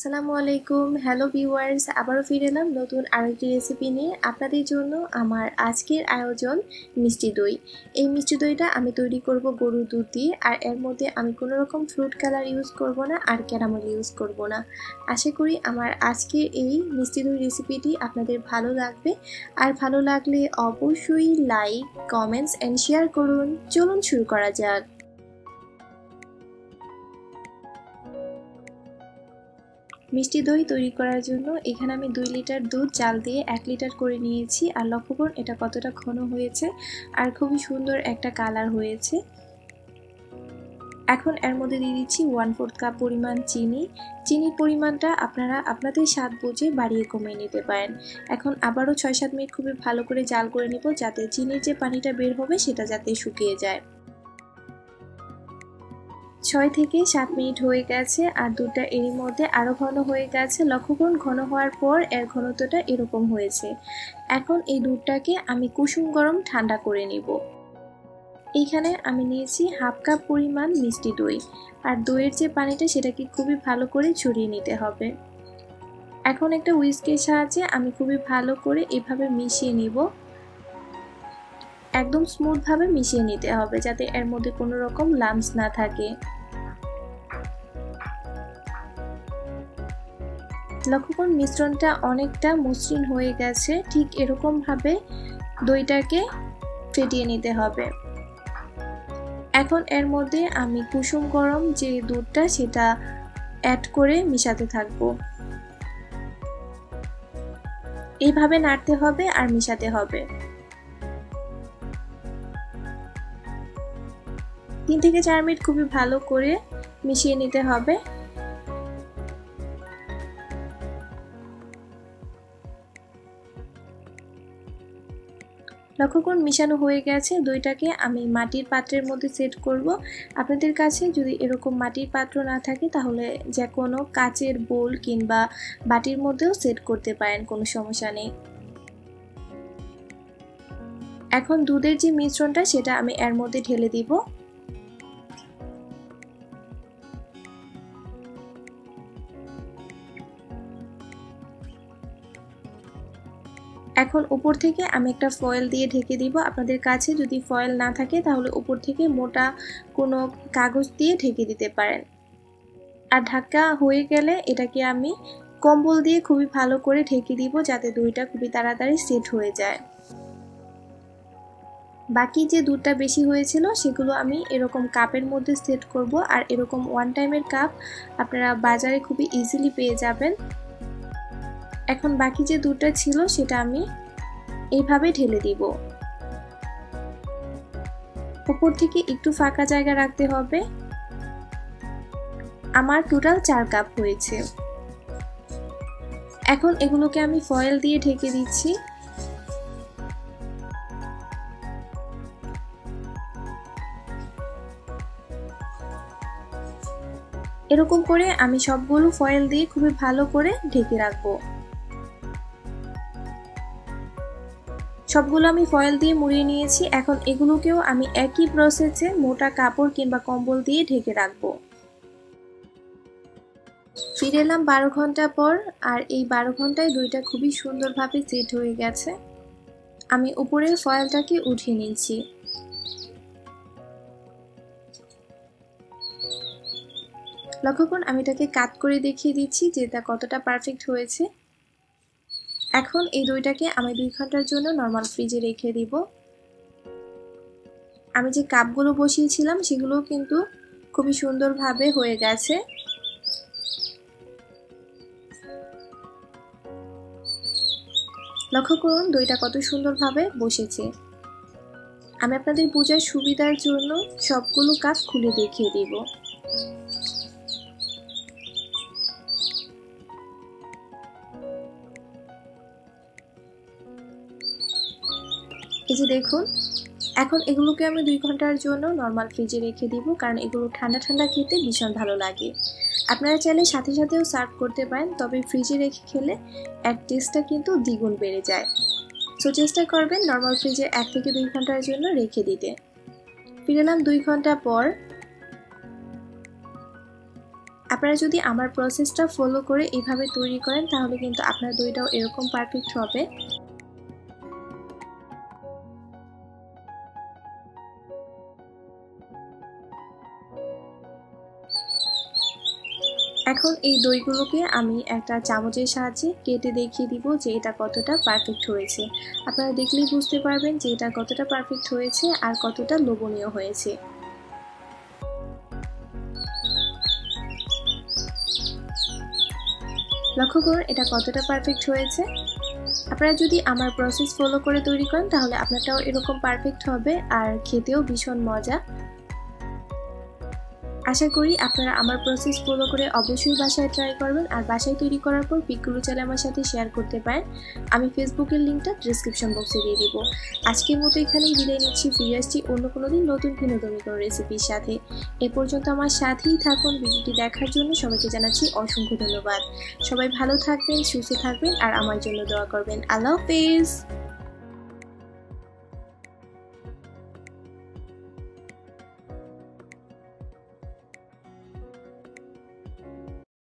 আসসালামু আলাইকুম। Hello viewers আবারও ফিরে এলাম নতুন আরেকটি রেসিপি নিয়ে আপনাদের জন্য আমার আজকের আয়োজন মিষ্টি দই। এই মিষ্টি দইটা আমি তৈরি করব গরুর দুধ দিয়ে আর এর মধ্যে আমি কোনো রকম ফ্রুট কালার ইউজ করব না আর ক্যারামেল ইউজ করব না। আশা করি আমার আজকের এই মিষ্টি দই রেসিপিটি আপনাদের ভালো লাগবে। আর ভালো লাগলে অবশ্যই লাইক কমেন্টস অ্যান্ড শেয়ার করুন। চলুন শুরু করা যাক। মিষ্টি দই তৈরি করার জন্য এখানে আমি দুই লিটার দুধ, চাল দিয়ে এক লিটার করে নিয়েছি। আর লক্ষ্য করুন, এটা কতটা ঘন হয়েছে আর খুবই সুন্দর একটা কালার হয়েছে। এখন এর মধ্যে দিয়ে দিচ্ছি ওয়ান ফোর্থ কাপ পরিমাণ চিনি। চিনির পরিমাণটা আপনারা আপনাদের স্বাদ বুঝে বাড়িয়ে কমিয়ে নিতে পারেন। এখন আবারও ছয় সাত মিনিট খুবই ভালো করে জাল করে নিব যাতে চিনির যে পানিটা বের হবে সেটা যাতে শুকিয়ে যায়। ছয় থেকে সাত মিনিট হয়ে গেছে আর দুধটা এরই মধ্যে আরও ঘন হয়ে গেছে। লক্ষ্য করুন ঘন হওয়ার পর এর ঘনত্বটা এরকম হয়েছে। এখন এই দুধটাকে আমি কুসুম গরম ঠান্ডা করে নিব। এইখানে আমি নিয়েছি হাফ কাপ পরিমাণ মিষ্টি দই। আর দইয়ের যে পানিটা সেটাকে খুবই ভালো করে ছড়িয়ে নিতে হবে। এখন একটা উইস্কের সাহায্যে আমি খুবই ভালো করে এভাবে মিশিয়ে নিব। একদম স্মুথভাবে মিশিয়ে নিতে হবে যাতে এর মধ্যে কোনো রকম লামস না থাকে। লক্ষ্য করুন, মিশ্রণটা অনেকটা মসৃণ হয়ে গেছে। ঠিক এরকমভাবে দইটাকে ফেটিয়ে নিতে হবে। এখন এর মধ্যে আমি কুসুম গরম যে দুধটা সেটা অ্যাড করে মিশাতে থাকব। এইভাবে নাড়তে হবে আর মিশাতে হবে। তিন থেকে চার মিনিট খুবই ভালো করে মিশিয়ে নিতে হবে। লক্ষ্য করুন মিশানো হয়ে গেছে, দইটাকে আমি মাটির পাত্রের মধ্যে সেট করব। আপনাদের কাছে যদি এরকম মাটির পাত্র না থাকে, তাহলে যে কোনো কাচের বোল কিংবা বাটির মধ্যেও সেট করতে পারেন, কোনো সমস্যা নেই। এখন দুধের যে মিশ্রণটা, সেটা আমি এর মধ্যে ঢেলে দিব। এখন উপর থেকে আমি একটা ফয়েল দিয়ে ঢেকে দিব। আপনাদের কাছে যদি ফয়েল না থাকে, তাহলে উপর থেকে মোটা কোনো কাগজ দিয়ে ঢেকে দিতে পারেন। আর ঢাকা হয়ে গেলে এটাকে আমি কম্বল দিয়ে খুবই ভালো করে ঢেকে দিব, যাতে দইটা খুবই তাড়াতাড়ি সেট হয়ে যায়। বাকি যে দুধটা বেশি হয়েছিল, সেগুলো আমি এরকম কাপের মধ্যে সেট করব। আর এরকম ওয়ান টাইমের কাপ আপনারা বাজারে খুবই ইজিলি পেয়ে যাবেন। এখন বাকি যে দুধটা ছিল সেটা আমি এইভাবে ঢেলে দিব। উপর থেকে একটু ফাঁকা জায়গা রাখতে হবে। আমার টোটাল চার কাপ হয়েছে। এখন এগুলোকে আমি ফয়েল দিয়ে ঢেকে দিচ্ছি। এরকম করে আমি সবগুলো ফয়েল দিয়ে খুবই ভালো করে ঢেকে রাখব। সবগুলো আমি ফয়েল দিয়ে মুড়িয়ে নিয়েছি। এখন এগুলোকেও আমি একই প্রসেসে মোটা কাপড় কিংবা কম্বল দিয়ে ঢেকে রাখব। ফিরে এলাম বারো ঘণ্টা পর, আর এই বারো ঘন্টায় দুইটা খুবই সুন্দরভাবে সেট হয়ে গেছে। আমি উপরের ফয়েলটাকে উঠিয়ে নিয়েছি। লক্ষ্য করুন, আমি এটাকে কাট করে দেখিয়ে দিচ্ছি যে তা কতটা পারফেক্ট হয়েছে। এখন এই দইটাকে আমি দুই ঘণ্টার জন্য নর্মাল ফ্রিজে রেখে দিব। আমি যে কাপগুলো বসিয়েছিলাম সেগুলো কিন্তু খুবই সুন্দরভাবে হয়ে গেছে। লক্ষ্য করুন, দইটা কত সুন্দরভাবে বসেছে। আমি আপনাদের বোঝার সুবিধার জন্য সবগুলো কাপ খুলে দেখিয়ে দিব। এই যে দেখুন, এখন এগুলোকে আমি দুই ঘণ্টার জন্য নর্মাল ফ্রিজে রেখে দিব, কারণ এগুলো ঠান্ডা ঠান্ডা খেতে ভীষণ ভালো লাগে। আপনারা চাইলে সাথে সাথেও সার্ভ করতে পারেন, তবে ফ্রিজে রেখে খেলে এক টেস্টটা কিন্তু দ্বিগুণ বেড়ে যায়। সো চেষ্টা করবেন নর্মাল ফ্রিজে এক থেকে দুই ঘণ্টার জন্য রেখে দিতে। ফিরে এলাম দুই ঘণ্টা পর। আপনারা যদি আমার প্রসেসটা ফলো করে এভাবে তৈরি করেন, তাহলে কিন্তু আপনার দইটাও এরকম পারফেক্ট হবে। এখন এই দইগুলোকে আমি একটা চামচের সাহায্যে কেটে দেখিয়ে দিব যে এটা কতটা পারফেক্ট হয়েছে। আপনারা দেখলেই বুঝতে পারবেন যে এটা কতটা পারফেক্ট হয়েছে আর কতটা লোভনীয় হয়েছে। লক্ষ্য করুন, এটা কতটা পারফেক্ট হয়েছে। আপনারা যদি আমার প্রসেস ফলো করে তৈরি করেন, তাহলে আপনারটাও এরকম পারফেক্ট হবে আর খেতেও ভীষণ মজা। আশা করি আপনারা আমার প্রসেস ফলো করে অবশ্যই বাসায় ট্রাই করবেন আর বাসায় তৈরি করার পর পিকগুলো চাইলে আমার সাথে শেয়ার করতে পারেন। আমি ফেসবুকের লিঙ্কটা ডিসক্রিপশন বক্সে দিয়ে দিব। আজকের মতো এখানেই বিদায় নিচ্ছি, ফিরে আসছি অন্য কোনো দিন নতুন বিনোদনী কোনো রেসিপির সাথে। এ পর্যন্ত আমার সাথেই থাকুন, ভিডিওটি দেখার জন্য সবাইকে জানাচ্ছি অসংখ্য ধন্যবাদ। সবাই ভালো থাকবেন, সুস্থ থাকবেন আর আমার জন্য দোয়া করবেন। আল্লাহ হাফেজ!